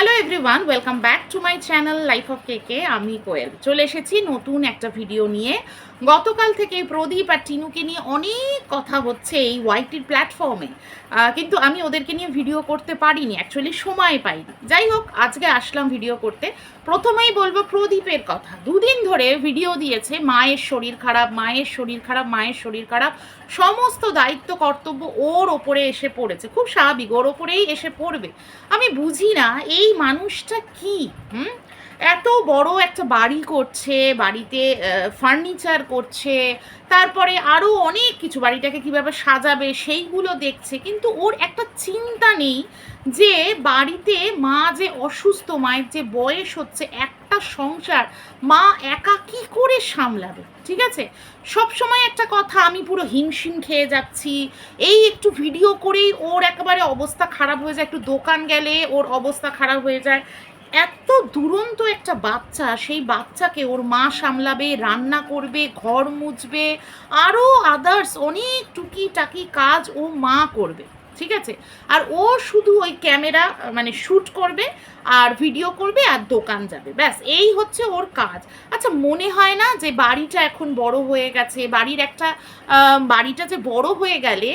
Hello everyone welcome back to my channel life of KK আমি কোয়েল। চলে এসেছি নতুন একটা ভিডিও নিয়ে। গতকাল থেকে প্রদীপ আর টিনুকে নিয়ে অনেক কথা হচ্ছে এই ওয়াইটির প্ল্যাটফর্মে কিন্তু আমি ওদেরকে নিয়ে ভিডিও করতে পারিনি অ্যাকচুয়ালি সময় পাইনি। যাই হোক, আজকে আসলাম ভিডিও করতে। প্রথমেই বলব প্রদীপের কথা। দুদিন ধরে ভিডিও দিয়েছে, মায়ের শরীর খারাপ, মায়ের শরীর খারাপ, মায়ের শরীর খারাপ, সমস্ত দায়িত্ব, কর্তব্য ওর ওপরে এসে পড়েছে। খুব স্বাভাবিক, ওর ওপরেই এসে পড়বে। আমি বুঝি না, এই মানুষটা কী? হুম? এত বড় একটা বাড়ি করছে, বাড়িতে ফার্নিচার করছে, তারপরে আরও অনেক কিছু বাড়িটাকে কীভাবে সাজাবে সেইগুলো দেখছে, কিন্তু ওর একটা চিন্তা নেই যে বাড়িতে মা যে অসুস্থ, মায়ের যে বয়স হচ্ছে, একটা সংসার মা একা কি করে সামলাবে, ঠিক আছে? সব সময় একটা কথা, আমি পুরো হিমশিম খেয়ে যাচ্ছি, এই একটু ভিডিও করেই ওর একেবারে অবস্থা খারাপ হয়ে যায়, একটু দোকান গেলে ওর অবস্থা খারাপ হয়ে যায় এত দুরন্ত একটা বাচ্চা, সেই বাচ্চাকে ওর মা সামলাবে, রান্না করবে, ঘর মুছবে আরও আদার্স অনেক টুকি টাকি কাজ ও মা করবে, ঠিক আছে? আর ও শুধু ওই ক্যামেরা মানে শ্যুট করবে আর ভিডিও করবে আর দোকান যাবে, ব্যাস, এই হচ্ছে ওর কাজ। আচ্ছা মনে হয় না যে বাড়িটা এখন বড় হয়ে গেছে? বাড়ির একটা বাড়িটা যে বড় হয়ে গেলে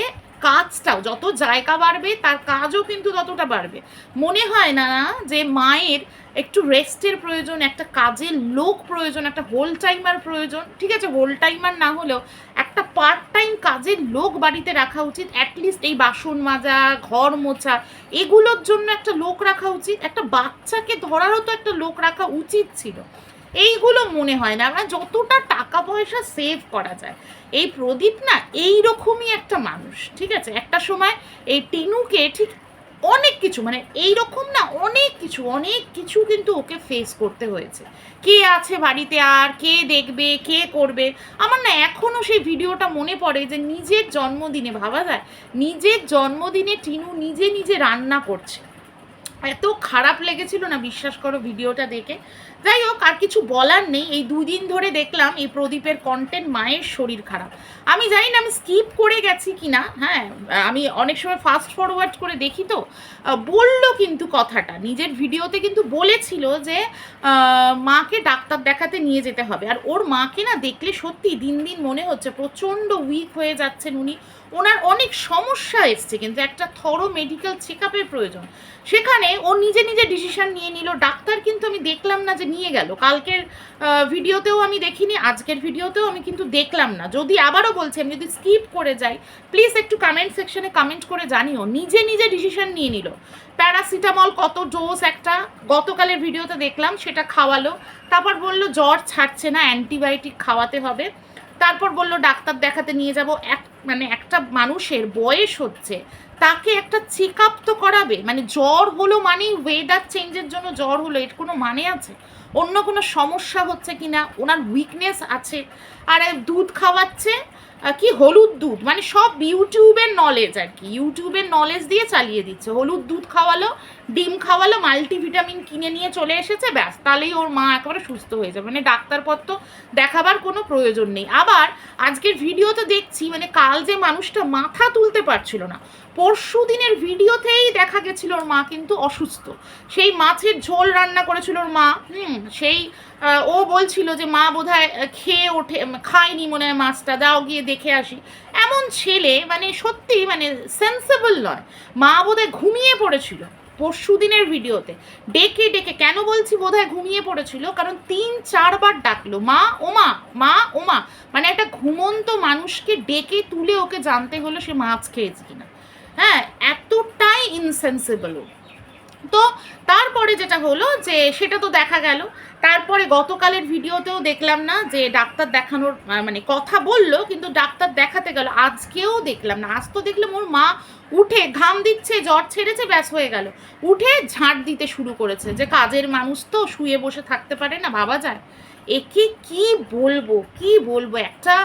কাজটাও, যত জায়গা বাড়বে, তার কাজও কিন্তু ততটা বাড়বে। মনে হয় না যে মায়ের একটু রেস্টের প্রয়োজন, একটা কাজের লোক প্রয়োজন, একটা হোল টাইমার প্রয়োজন, ঠিক আছে? হোল টাইমার না হলেও একটা পার্ট টাইম কাজের লোক বাড়িতে রাখা উচিত অ্যাটলিস্ট এই বাসন মাজা, ঘর মোছা, এগুলোর জন্য একটা লোক রাখা উচিত। একটা বাচ্চাকে ধরারও তো একটা লোক রাখা উচিত ছিল। এইগুলো মনে হয় না। মানে যতটা টাকা পয়সা সেভ করা যায়। এই প্রদীপ না এই রকমই একটা মানুষ, ঠিক আছে? একটা সময় এই টিনুকে ঠিক অনেক কিছু মানে এই রকম না অনেক কিছু অনেক কিছু কিন্তু ওকে ফেস করতে হয়েছে। কে আছে বাড়িতে আর, কে দেখবে, কে করবে? আমার না এখনও সেই ভিডিওটা মনে পড়ে যে নিজের জন্মদিনে, ভাবা যায়? নিজের জন্মদিনে টিনু নিজে নিজে রান্না করছে। এত খারাপ লেগেছিল না, বিশ্বাস করো ভিডিওটা দেখে। যাই হোক, আর কিছু বলার নেই। এই দুদিন ধরে দেখলাম এই প্রদীপের কন্টেন্ট মায়ের শরীর খারাপ। আমি জানি না আমি স্কিপ করে গেছি কি না হ্যাঁ? আমি অনেক সময় ফাস্ট ফরওয়ার্ড করে দেখি তো। বলল কিন্তু কথাটা। নিজের ভিডিওতে কিন্তু বলেছিল যে মাকে ডাক্তার দেখাতে নিয়ে যেতে হবে। আর ওর মাকে না দেখলে সত্যি দিন দিন মনে হচ্ছে, প্রচণ্ড উইক হয়ে যাচ্ছেন উনি। ওনার অনেক সমস্যা এসছে, কিন্তু একটা থরো মেডিকেল চেক প্রয়োজন। সেখানে ও নিজে নিজে ডিসিশন নিয়ে নিল। ডাক্তার কিন্তু আমি দেখলাম না যে নিয়ে গেল। কালকের ভিডিওতেও আমি দেখিনি, আজকের ভিডিওতেও আমি কিন্তু দেখলাম না। যদি আবারও বলছি, আমি যদি স্কিপ করে যাই প্লিজ একটু কমেন্ট সেকশনে কমেন্ট করে জানিও। নিজে নিজে ডিসিশন নিয়ে নিল। প্যারাসিটামল কত ডোজ একটা, গতকালের ভিডিওতে দেখলাম, সেটা খাওয়ালো। তারপর বলল, জ্বর ছাড়ছে না অ্যান্টিবায়োটিক খাওয়াতে হবে। তারপর বলল, ডাক্তার দেখাতে নিয়ে যাব। এক মানে একটা মানুষের বয়স হচ্ছে, তাকে একটা চেক আপ তো করাবে। মানে জ্বর হলো মানেই ওয়েদার চেঞ্জের জন্য জ্বর হলো, এর কোনো মানে আছে? অন্য কোনো সমস্যা হচ্ছে কি না ওনার উইকনেস আছে। আর দুধ খাওয়াচ্ছে কি হলুদ দুধ? মানে সব ইউটিউবের নলেজ আর কি। ইউটিউবের নলেজ দিয়ে চালিয়ে দিচ্ছে। হলুদ দুধ খাওয়ালো ডিম খাওয়ালো, মাল্টিভিটামিন কিনে নিয়ে চলে এসেছে, ব্যাস, তাহলেই ওর মা একেবারে সুস্থ হয়ে যাবে। মানে ডাক্তারপত্র দেখাবার কোনো প্রয়োজন নেই। আবার আজকের ভিডিও তো দেখছি মানে কাল যে মানুষটা মাথা তুলতে পারছিল না, পরশু দিনের ভিডিওতেই দেখা গেছিল ওর মা কিন্তু অসুস্থ। সেই মাছের ঝোল রান্না করেছিল ওর মা, হুম, সেই ও বলছিল যে মা বোধহয় খেয়ে ওঠে, খায়নি মনে হয় মাছটা, দাও গিয়ে দেখে আসি। এমন ছেলে মানে সত্যি মানে সেন্সেবল নয়। মা বোধহয় ঘুমিয়ে পড়েছিল। পরশু দিনের ভিডিওতে। ডেকে ডেকে কেন বলছি বোধহয় ঘুমিয়ে পড়েছিল? কারণ তিন চারবার ডাকলো, মা ওমা মা ওমা মানে একটা ঘুমন্ত মানুষকে ডেকে তুলে ওকে জানতে হলো সে মাছ খেয়েছে কিনা। হ্যাঁ এতটাই ইনসেন্সিবল তো তারপরে যেটা হলো যে সেটা তো দেখা গেল। তারপরে গতকালের ভিডিওতেও দেখলাম না যে ডাক্তার দেখানোর মানে কথা বলল, কিন্তু ডাক্তার দেখাতে গেল। আজকেও দেখলাম না। আজ তো দেখলাম ওর মা উঠে ঘাম দিচ্ছে, জ্বর ছেড়েছে, ব্যাস হয়ে গেল। উঠে ঝাঁট দিতে শুরু করেছে যে কাজের মানুষ তো শুয়ে বসে থাকতে পারে না, ভাবা যায়। একে কি বলব কি বলব? একটা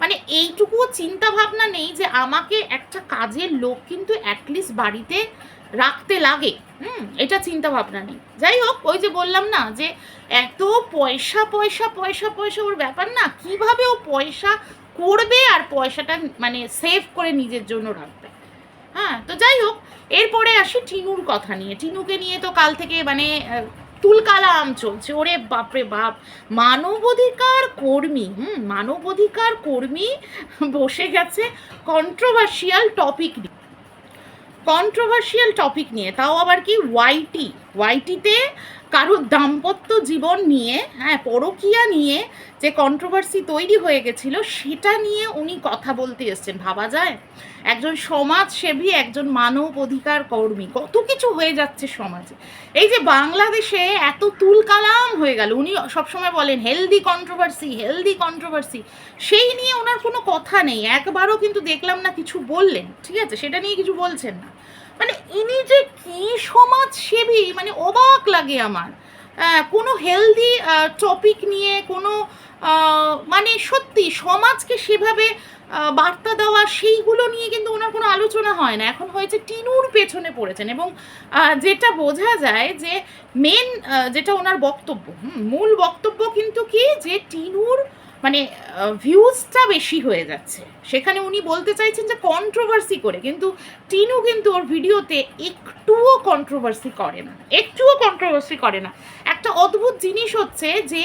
মানে এইটুকুও চিন্তা ভাবনা নেই যে আমাকে একটা কাজের লোক কিন্তু অ্যাটলিস্ট বাড়িতে রাখতে লাগে। হুম, এটা চিন্তা ভাবনা নেই। যাই হোক, ওই যে বললাম না যে এত পয়সা পয়সা পয়সা পয়সা ওর ব্যাপার না, কীভাবে ও পয়সা করবে আর পয়সাটা মানে সেভ করে নিজের জন্য রাখবে। হ্যাঁ তো যাই হোক, এরপরে আসি টিনুর কথা নিয়ে। টিনুকে নিয়ে তো কাল থেকে মানে তুলকালাম চলছে। ওরে বাপরে বাপ। মানবাধিকার কর্মী, হুম, মানবাধিকার কর্মী বসে গেছে কন্ট্রোভার্সিয়াল টপিক নিয়ে। কন্ট্রোভার্সিয়াল টপিক নিয়ে। তাও আবার কি? ওয়াইটি ওয়াইটিতে কারোর দাম্পত্য জীবন নিয়ে হ্যাঁ পরকিয়া নিয়ে যে কন্ট্রোভার্সি তৈরি হয়ে গেছিল, সেটা নিয়ে উনি কথা বলতে এসছেন। ভাবা যায়? একজন সমাজসেবী, একজন মানব অধিকার কর্মী, কত কিছু হয়ে যাচ্ছে সমাজে। এই যে বাংলাদেশে এত তুলকালাম হয়ে গেল, উনি সবসময় বলেন হেলদি কন্ট্রোভার্সি হেলদি কন্ট্রোভার্সি সেই নিয়ে ওনার কোনো কথা নেই। একবারও কিন্তু দেখলাম না কিছু বললেন। ঠিক আছে? সেটা নিয়ে কিছু বলছেন না। মানে ইনি যে কি সমাজসেবী মানে অবাক লাগে আমার। আহ, কোনো হেলদি টপিক নিয়ে কোনো মানে সত্যি সমাজকে সেভাবে বার্তা দেওয়া সেইগুলো নিয়ে কিন্তু ওনার কোনো আলোচনা হয় না। এখন হয়েছে টিনুর পেছনে পড়েছেন এবং যেটা বোঝা যায় যে মেন যেটা ওনার বক্তব্য মূল বক্তব্য কিন্তু কি? যে টিনুর মানে ভিউজটা বেশি হয়ে যাচ্ছে। সেখানে উনি বলতে চাইছেন যে কন্ট্রোভার্সি করে, কিন্তু টিনু কিন্তু ওর ভিডিওতে একটুও কন্ট্রোভার্সি করে না। একটুও কন্ট্রোভার্সি করে না। একটা অদ্ভুত জিনিস হচ্ছে যে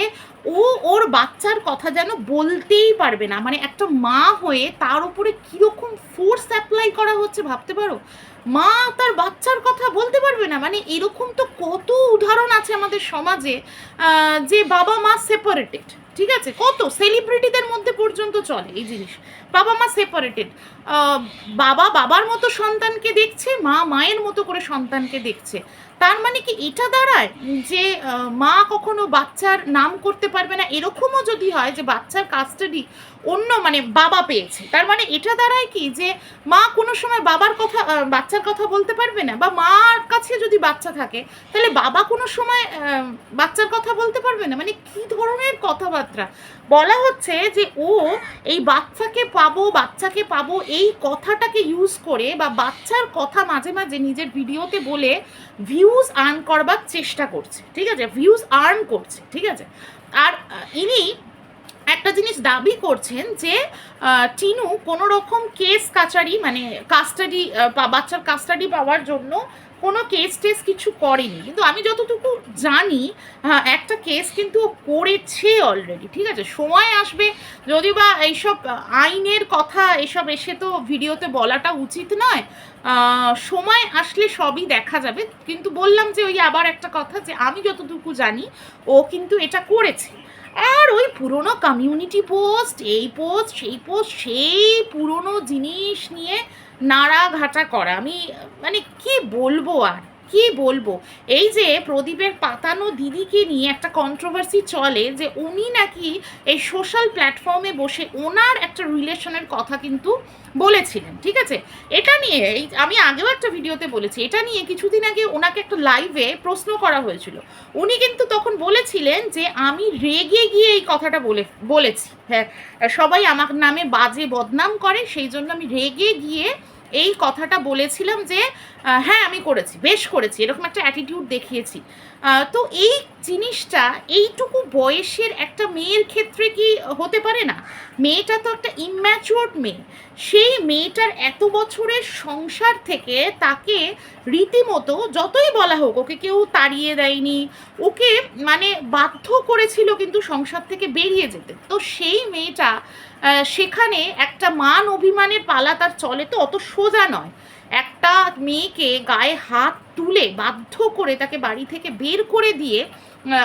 ও ওর বাচ্চার কথা যেন বলতেই পারবে না। মানে একটা মা হয়ে তার উপরে কীরকম ফোর্স অ্যাপ্লাই করা হচ্ছে ভাবতে পারো? মা তার বাচ্চার কথা বলতে পারবে না। মানে এরকম তো কত উদাহরণ আছে আমাদের সমাজে যে বাবা মা সেপারেটেড ঠিক আছে? কত? সেলিব্রিটিদের মধ্যে পর্যন্ত চলে এই জিনিস। বাবা মা সেপারেটেড বাবা বাবার মতো সন্তানকে দেখছে, মা মায়ের মতো করে সন্তানকে দেখছে। তার মানে কি এটা দাঁড়ায় যে মা কখনো বাচ্চার নাম করতে পারবে না? এরকমও যদি হয় যে বাচ্চার কাস্টাডি অন্য মানে বাবা পেয়েছে। তার মানে এটা দাঁড়ায় কি যে, মা কোনো সময় বাবার কথা বাচ্চার কথা বলতে পারবে না? বা মার কাছে যদি বাচ্চা থাকে, তাহলে বাবা কোনো সময় বাচ্চার কথা বলতে পারবে না? মানে কি ধরনের কথাবার্তা? বলা হচ্ছে যে ও এই বাচ্চাকে পাবো বাচ্চাকে পাবো এই কথাটাকে ইউজ করে বা বাচ্চার কথা মাঝে মাঝে নিজের ভিডিওতে বলে ভিউজ আর্ন করবার চেষ্টা করছে, ঠিক আছে? ভিউজ আর্ন করছে, ঠিক আছে? আর ইনি একটা জিনিস দাবি করছেন যে টিনু কোনো রকম কেস কাচারি মানে কাস্টাডি বাচ্চার কাস্টাডি পাওয়ার জন্য কোনো কেস টেস কিছু করেনি। কিন্তু আমি যতটুকু জানি হ্যাঁ, একটা কেস কিন্তু ও করেছে অলরেডি ঠিক আছে? সময় আসবে যদি বা এইসব আইনের কথা এসব এসে তো ভিডিওতে বলাটা উচিত নয়। সময় আসলে সবই দেখা যাবে। কিন্তু বললাম যে ওই আবার একটা কথা যে আমি যতটুকু জানি ও কিন্তু এটা করেছে। আর ওই পুরনো কমিউনিটি পোস্ট এই পোস্ট সেই পোস্ট সেই পুরনো জিনিস নিয়ে নাড়াঘাটা করা। আমি মানে কি বলব আর? কি বলব? এই যে প্রদীপের পাতানো দিদিকে নিয়ে একটা কন্ট্রোভার্সি চলে যে উনি নাকি এই সোশ্যাল প্ল্যাটফর্মে বসে ওনার একটা রিলেশনের কথা কিন্তু বলেছিলেন, ঠিক আছে? এটা নিয়ে এই আমি আগেও একটা ভিডিওতে বলেছি, এটা নিয়ে কিছুদিন আগে ওনাকে একটা লাইভে প্রশ্ন করা হয়েছিল। উনি কিন্তু তখন বলেছিলেন যে আমি রেগে গিয়ে এই কথাটা বলে, বলেছি। হ্যাঁ সবাই আমার নামে বাজে বদনাম করে, সেই জন্য আমি রেগে গিয়ে এই কথাটা বলেছিলাম যে হ্যাঁ আমি করেছি, বেশ করেছি, এরকম একটা অ্যাটিটিউড দেখিয়েছি। তো এই জিনিসটা, এইটুকু বয়সের একটা মেয়ের ক্ষেত্রে কি হতে পারে না? মেয়েটা তো একটা ইম্যাচুয়ার্ড মেয়ে। সেই মেয়েটার এত বছরের সংসার থেকে তাকে রীতিমতো যতই বলা হোক, ওকে কেউ তাড়িয়ে দেয়নি, ওকে মানে বাধ্য করেছিল কিন্তু সংসার থেকে বেরিয়ে যেতে। তো সেই মেয়েটা সেখানে একটা মান অভিমানের পালা তার চলে, তো অত সোজা নয়। একটা মেয়েকে গায়ে হাত তুলে বাধ্য করে তাকে বাড়ি থেকে বের করে দিয়ে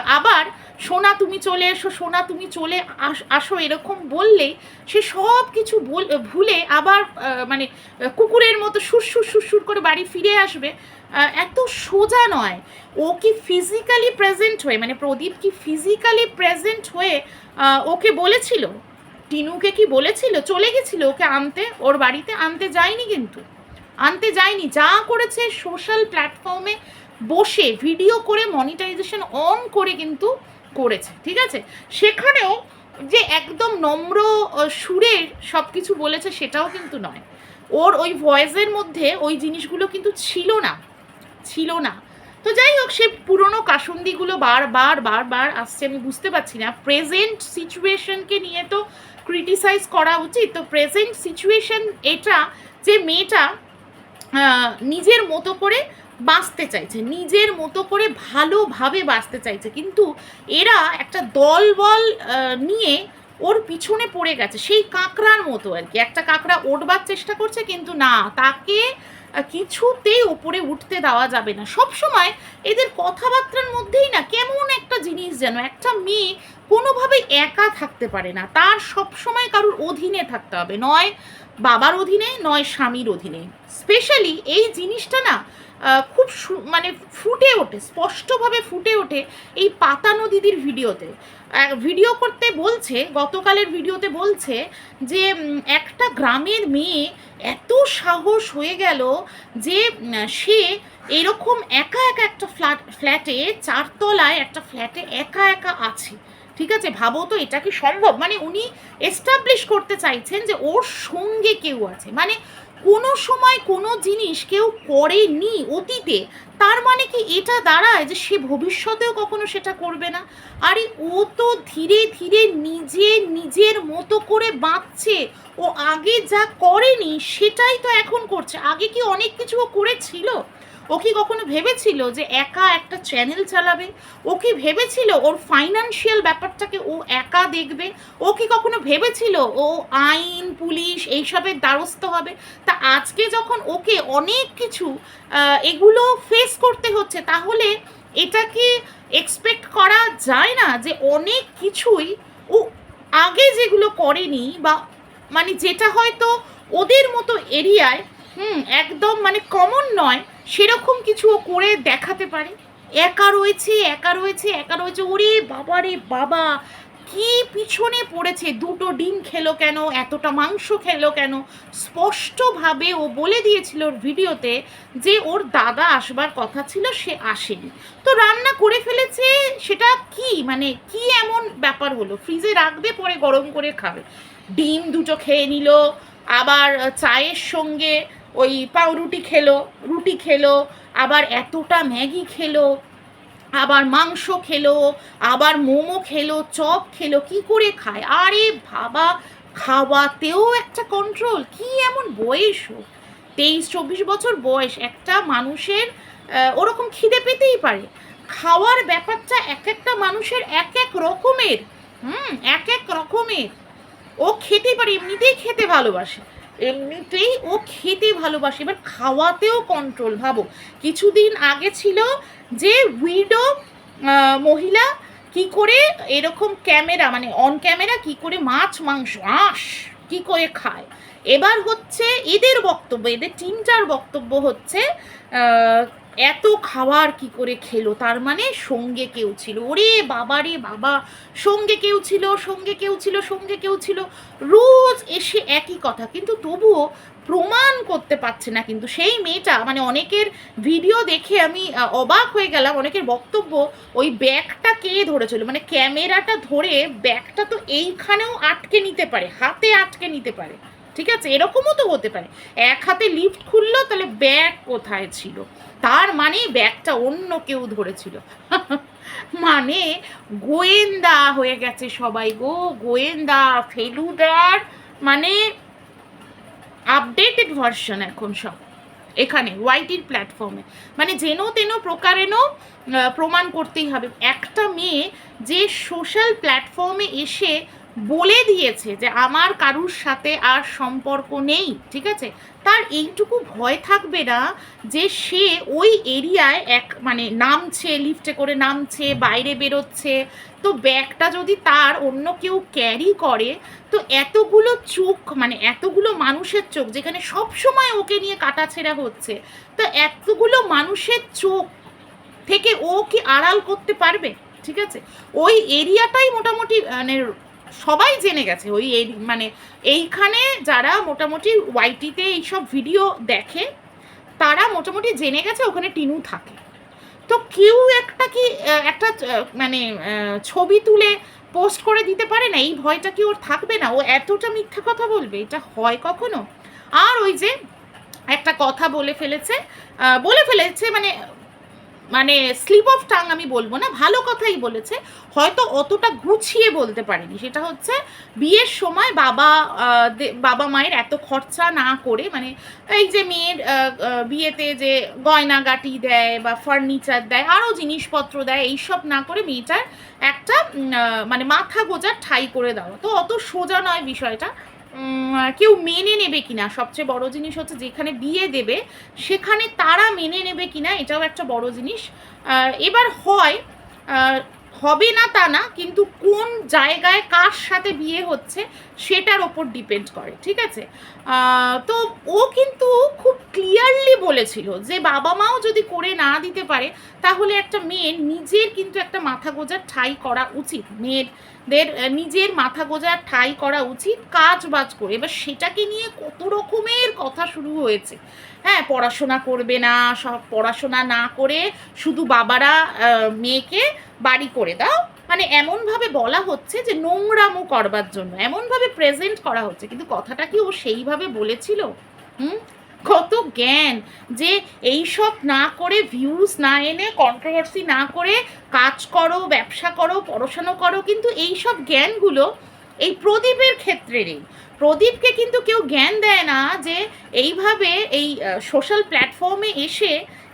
আবার সোনা তুমি চলে এসো, সোনা তুমি চলে আস- এরকম বললে সে সব কিছু ভুলে আবার মানে কুকুরের মতো সুরসুর সুরসুর করে বাড়ি ফিরে আসবে। এত সোজা নয়। ও কি ফিজিক্যালি প্রেজেন্ট হয়ে মানে প্রদীপ কি ফিজিক্যালি প্রেজেন্ট হয়ে ওকে বলেছিল? টিনুকে কি বলেছিল? চলে গেছিল ওকে আনতে? ওর বাড়িতে আনতে যায়নি কিন্তু? আনতে যায়নি। যা করেছে সোশ্যাল প্ল্যাটফর্মে বসে ভিডিও করে মনিটাইজেশন অন করে কিন্তু করেছে, ঠিক আছে? সেখানেও যে একদম নম্র সুরে সব কিছু বলেছে সেটাও কিন্তু নয়। ওর ওই ভয়েসের মধ্যে ওই জিনিসগুলো কিন্তু ছিল না ছিল না। তো যাই হোক, সে পুরনো কাসন্দিগুলো বারবার বারবার আসছে, আমি বুঝতে পারছি না। প্রেজেন্ট সিচুয়েশনকে নিয়ে তো ক্রিটিসাইজ করা উচিত। তো প্রেজেন্ট সিচুয়েশন এটা যে মেয়েটা নিজের মতো করে বাঁচতে চাইছে, নিজের মতো করে ভালোভাবে বাঁচতে চাইছে। কিন্তু এরা একটা দলবল নিয়ে ওর পিছনে পড়ে গেছে, সেই কাঁকড়ার মতো আর কি। একটা কাঁকড়া ওঠবার চেষ্টা করছে, কিন্তু না, তাকে কিছুতেই ওপরে উঠতে দেওয়া যাবে না। সব সময় এদের কথাবার্তার মধ্যেই না, কেমন একটা জিনিস যেন, একটা মেয়ে কোনোভাবে একা থাকতে পারে না। তার সব সময় কারোর অধীনে থাকতে হবে। নয় বাবার অধীনে নয় স্বামীর অধীনে। স্পেশালি এই জিনিসটা না খুব মানে ফুটে ওঠে, স্পষ্টভাবে ফুটে ওঠে এই পাতানো দিদির ভিডিওতে। ভিডিও করতে বলছে, গতকালের ভিডিওতে বলছে যে একটা গ্রামের মেয়ে এত সাহস হয়ে গেল যে সে এরকম একা একা একটা ফ্ল্যাট, ফ্ল্যাটে চারতলায় একটা ফ্ল্যাটে একা একা আছে। ঠিক আছে, ভাবো তো এটা কি সম্ভব? মানে উনি এস্টাবলিশ করতে চাইছেন যে ওর সঙ্গে কেউ আছে। মানে কোনো সময় কোনো জিনিস কেউ করেনি অতীতে, তার মানে কি এটা দাঁড়ায় যে সে ভবিষ্যতেও কখনো সেটা করবে না? আরে ও তো ধীরে ধীরে নিজে নিজের মতো করে বাঁচছে। ও আগে যা করেনি সেটাই তো এখন করছে। আগে কি অনেক কিছু ও করেছিল? ও কি কখনো ভেবেছিল যে একা একটা চ্যানেল চালাবে? ও কি ভেবেছিল ওর ফাইনান্সিয়াল ব্যাপারটাকে ও একা দেখবে? ও কি কখনো ভেবেছিল ও আইন, পুলিশ এইসবের দ্বারস্থ হবে? তা আজকে যখন ওকে অনেক কিছু এগুলো ফেস করতে হচ্ছে, তাহলে এটা কি এক্সপেক্ট করা যায় না যে অনেক কিছুই ও আগে যেগুলো করেনি বা মানে যেটা হয়তো ওদের মতো এরিয়ায়, হুম, একদম মানে কমন নয় সেরকম কিছু ও করে দেখাতে পারে। একা রয়েছে একা রয়েছে একা রয়েছে। ওরে বাবা রে বাবা, কি পিছনে পড়েছে? দুটো ডিম খেলো কেন? এতটা মাংস খেলো কেন? স্পষ্টভাবে ও বলে দিয়েছিল ওর ভিডিওতে যে ওর দাদা আসবার কথা ছিল, সে আসেনি। তো রান্না করে ফেলেছে, সেটা কি? মানে কি এমন ব্যাপার হলো? ফ্রিজে রাখবে, পরে গরম করে খাবে। ডিম দুটো খেয়ে নিল, আবার চায়ের সঙ্গে ওই পাউরুটি খেলো, রুটি খেলো, আবার এতটা ম্যাগি খেলো, আবার মাংস খেলো, আবার মোমো খেলো, চপ খেলো, কি করে খায়? আরে বাবা, খাওয়াতেও একটা কন্ট্রোল কি এমন বয়স? তেইশ, চব্বিশ বছর বয়স, একটা মানুষের ওরকম খিদে পেতেই পারে। খাওয়ার ব্যাপারটা এক একটা মানুষের এক এক রকমের, হুম, এক এক রকমের। ও খেতে পারে, এমনিতেই খেতে ভালোবাসে। এমনিতেই ও খেতে ভালোবাসে, এবার খাওয়াতেও কন্ট্রোল ভাবো। কিছুদিন আগে ছিল যে উইডো মহিলা কি করে এরকম ক্যামেরা মানে অন ক্যামেরা কি করে মাছ, মাংস, আঁশ কি করে খায়। এবার হচ্ছে এদের বক্তব্য, এদের তিনটার বক্তব্য হচ্ছে এত খাওয়ার কি করে খেলো? তার মানে সঙ্গে কেউ ছিল। ওরে বাবা রে বাবা, সঙ্গে কেউ ছিল, সঙ্গে কেউ ছিল, সঙ্গে কেউ ছিল। রোজ এসে একই কথা, কিন্তু তবুও প্রমাণ করতে পারছে না। কিন্তু সেই মেয়েটা মানে অনেকের ভিডিও দেখে আমি অবাক হয়ে গেলাম। অনেকের বক্তব্য, ওই ব্যাগটা কে ধরেছিল? মানে ক্যামেরাটা ধরে ব্যাগটা তো এইখানেও আটকে নিতে পারে, হাতে আটকে নিতে পারে। ঠিক আছে? এরকমও তো হতে পারে। এক হাতে লিফট খুললো, তাহলে ব্যাগ কোথায় ছিল? তার মানে ব্যাগটা অন্য কেউ ধরেছিল। মানে গোয়েন্দা হয়ে গেছে সবাই গো। গোয়েন্দা, ফেলুদার মানে আপডেটেড ভার্সন এখন সব। এখানে ওয়াইটির প্ল্যাটফর্মে মানে যেন তেন প্রকারেনও প্রমাণ করতেই হবে। একটা মেয়ে যে সোশ্যাল প্ল্যাটফর্মে এসে বলে দিয়েছে যে আমার কারুর সাথে আর সম্পর্ক নেই, ঠিক আছে? তার এইটুকু ভয় থাকবে না যে সে ওই এরিয়ায় এক মানে নামছে লিফটে করে নামছে, বাইরে বেরোচ্ছে। তো ব্যাগটা যদি তার অন্য কেউ ক্যারি করে, তো এতগুলো চোখ মানে এতগুলো মানুষের চোখ, যেখানে সব সময় ওকে নিয়ে কাটাছেড়া হচ্ছে, তো এতগুলো মানুষের চোখ থেকে ও কি আড়াল করতে পারবে, ঠিক আছে? ওই এরিয়াটাই মোটামুটি মানে সবাই জেনে গেছে ওই এরি- মানে এইখানে যারা মোটামুটি ওয়াইটিতে এইসব ভিডিও দেখে, তারা মোটামুটি জেনে গেছে ওখানে টিনু থাকে। তো কেউ একটা কি একটা মানে ছবি তুলে পোস্ট করে দিতে পারে না? এই ভয়টা কি ওর থাকবে না? ও এতটা মিথ্যা কথা বলবে? এটা হয় কখনো? আর ওই যে একটা কথা বলে ফেলেছে বলে ফেলেছে মানে মানে স্লিপ অফ টাং আমি বলব না, ভালো কথাই বলেছে। হয়তো অতটা গুছিয়ে বলতে পারেনি। সেটা হচ্ছে বিয়ের সময় বাবা বাবা মায়ের এত খরচা না করে মানে এই যে মেয়ের বিয়েতে যে গয়নাগাটি দেয় বা ফার্নিচার দেয় আরও জিনিসপত্র দেয়, এইসব না করে মেয়েটার একটা মানে মাথা গোজার ঠাই করে দেওয়া। তো অত সোজা নয় বিষয়টা। কেউ মেনে নেবে কিনা। সবচেয়ে বড় জিনিস হচ্ছে যেখানে বিয়ে দেবে, সেখানে তারা মেনে নেবে কিনা, এটাও একটা বড় জিনিস। এবার হয় হবে না তা না, কিন্তু কোন জায়গায় কার সাথে বিয়ে হচ্ছে সেটার ওপর ডিপেন্ড করে, ঠিক আছে? তো ও কিন্তু খুব ক্লিয়ারলি বলেছিল যে বাবা মাও যদি করে না দিতে পারে, তাহলে একটা মেয়ের নিজের কিন্তু একটা মাথা গোজার ঠাই করা উচিত। মেয়েদের নিজের মাথা গোজার ঠাই করা উচিত কাজ বাজ করে। এবার সেটাকে নিয়ে কত রকমের কথা শুরু হয়েছে। হ্যাঁ পড়াশোনা করবে না, সব পড়াশোনা না করে শুধু বাবারা মেয়েকে বাড়ি করে দাও। মানে এমনভাবে বলা হচ্ছে যে নোংরামো করবার জন্য, এমনভাবে প্রেজেন্ট করা হচ্ছে। কিন্তু কথাটা কি ও সেইভাবে বলেছিল? হুম? কত জ্ঞান যে এইসব না করে ভিউজ না এনে কন্ট্রোভার্সি না করে কাজ করো, ব্যবসা করো, পড়াশোনা করো, কিন্তু এইসব জ্ঞানগুলো এই প্রদীপের ক্ষেত্রে নেই প্রদীপকে কিন্তু কেউ জ্ঞান দেয় না যে এইভাবে এই সোশ্যাল প্ল্যাটফর্মে এসে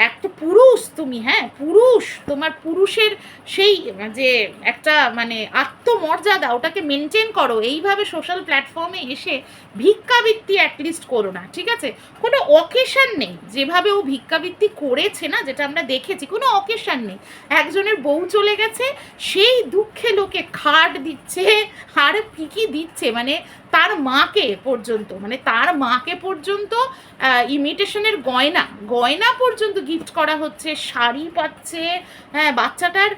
একটা পুরুষ তুমি হ্যাঁ পুরুষ, তোমার পুরুষের সেই, যে একটা মানে আত্মমর্যাদা ওটাকে মেনটেন করো, এইভাবে সোশ্যাল প্ল্যাটফর্মে এসে ভিক্ষাবৃত্তি অ্যাটলিস্ট করো না, ঠিক আছে? কোনো অকেশন নেই, যেভাবে ও ভিক্ষাবৃত্তি করেছে না, যেটা আমরা দেখেছি, কোনো অকেশন নেই। একজনের বউ চলে গেছে, সেই দুঃখে লোকে খাট দিচ্ছে আর কি কি দিচ্ছে মানে তার মাকে পর্যন্ত মানে তার মাকে পর্যন্ত ইমিটেশনের গয়না গয়না পর্যন্ত গিফট করা হচ্ছে, শাড়ি পাচ্ছে হ্যাঁ বাচ্চাটার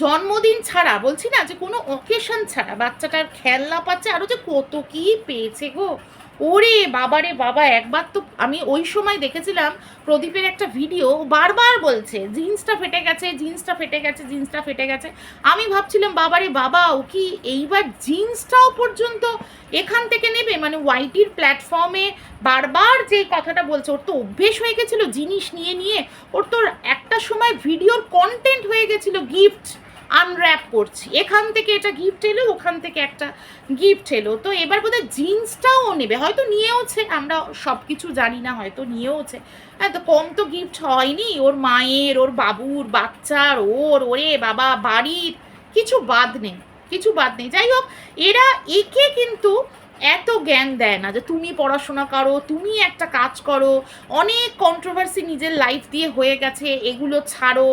জন্মদিন ছাড়া, বলছি না যে কোনো অকেশন ছাড়া, বাচ্চাটার খেলনা পাচ্ছে আরও যে কত কী পেয়েছে গো। ওরে বাবারে বাবা, একবার তো আমি ওই সময় দেখেছিলাম প্রদীপের একটা ভিডিও বারবার বলছে, জিন্সটা ফেটে গেছে, জিন্সটা ফেটে গেছে, জিন্সটা ফেটে গেছে। আমি ভাবছিলাম, বাবারে বাবা, ও কি এইবার জিন্সটাও পর্যন্ত এখান থেকে নেবে? মানে ওয়াইটির প্ল্যাটফর্মে বারবার যে কথাটা বলছে, ওর তো অভ্যেস হয়ে গেছিল জিনিস নিয়ে নিয়ে, ওর তো একটা সময় ভিডিওর কন্টেন্ট হয়ে গেছিল গিফট আনর্যাপ করছি। এখান থেকে এটা গিফট এলো, ওখান থেকে একটা গিফট এলো। তো এবার বোধহয় জিন্সটাও নেবে। হয়তো নিয়েওছে, আমরা সব কিছু জানি না, হয়তো নিয়েওছে। হ্যাঁ তো কম তো গিফট হয়নি। ওর মায়ের, ওর বাবুর, বাচ্চার, ওর, ওরে বাবা, বাড়ির, কিছু বাদ নেই, কিছু বাদ নেই। যাই হোক, এরা, একে কিন্তু এত জ্ঞান দেয় না যে তুমি পড়াশোনা করো, তুমি একটা কাজ করো। অনেক কন্ট্রোভার্সি নিজের লাইফ দিয়ে হয়ে গেছে, এগুলো ছাড়ো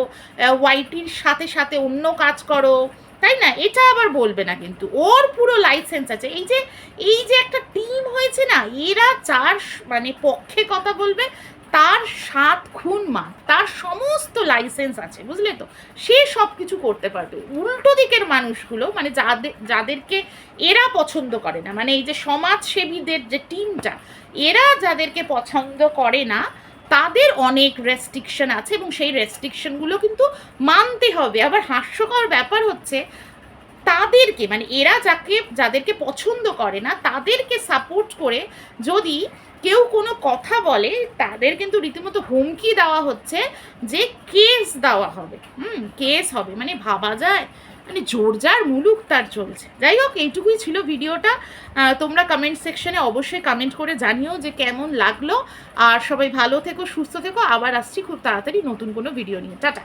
ওয়াইটির সাথে সাথে অন্য কাজ করো। তাই না? এটা আবার বলবে না কিন্তু। ওর পুরো লাইসেন্স আছে। এই যে এই যে একটা টিম হয়েছে না, এরা চার মানে পক্ষে কথা বলবে তার সাত খুন মা তার সমস্ত লাইসেন্স আছে, বুঝলে তো? সে সব কিছু করতে পারবে। উল্টো দিকের মানুষগুলো মানে যাদের যাদেরকে এরা পছন্দ করে না মানে এই যে সমাজসেবীদের যে টিমটা এরা যাদেরকে পছন্দ করে না, তাদের অনেক রেস্ট্রিকশন আছে এবং সেই রেস্ট্রিকশনগুলো কিন্তু মানতে হবে। আবার হাস্যকর ব্যাপার হচ্ছে, তাদেরকে মানে এরা যাকে, যাদেরকে পছন্দ করে না, তাদেরকে সাপোর্ট করে যদি কেউ কোনো কথা বলে, তাদের কিন্তু রীতিমতো হুমকি দেওয়া হচ্ছে যে কেস দেওয়া হবে। হুম, কেস হবে। মানে ভাবা যায়। মানে জোরজার মুলুক তার চলছে। যাই হোক, এইটুকুই ছিল ভিডিওটা। তোমরা কমেন্ট সেকশনে অবশ্যই কমেন্ট করে জানিও যে কেমন লাগল। আর সবাই ভালো থেকো, সুস্থ থেকো। আবার আসছি খুব তাড়াতাড়ি নতুন কোনো ভিডিও নিয়ে। টাটা।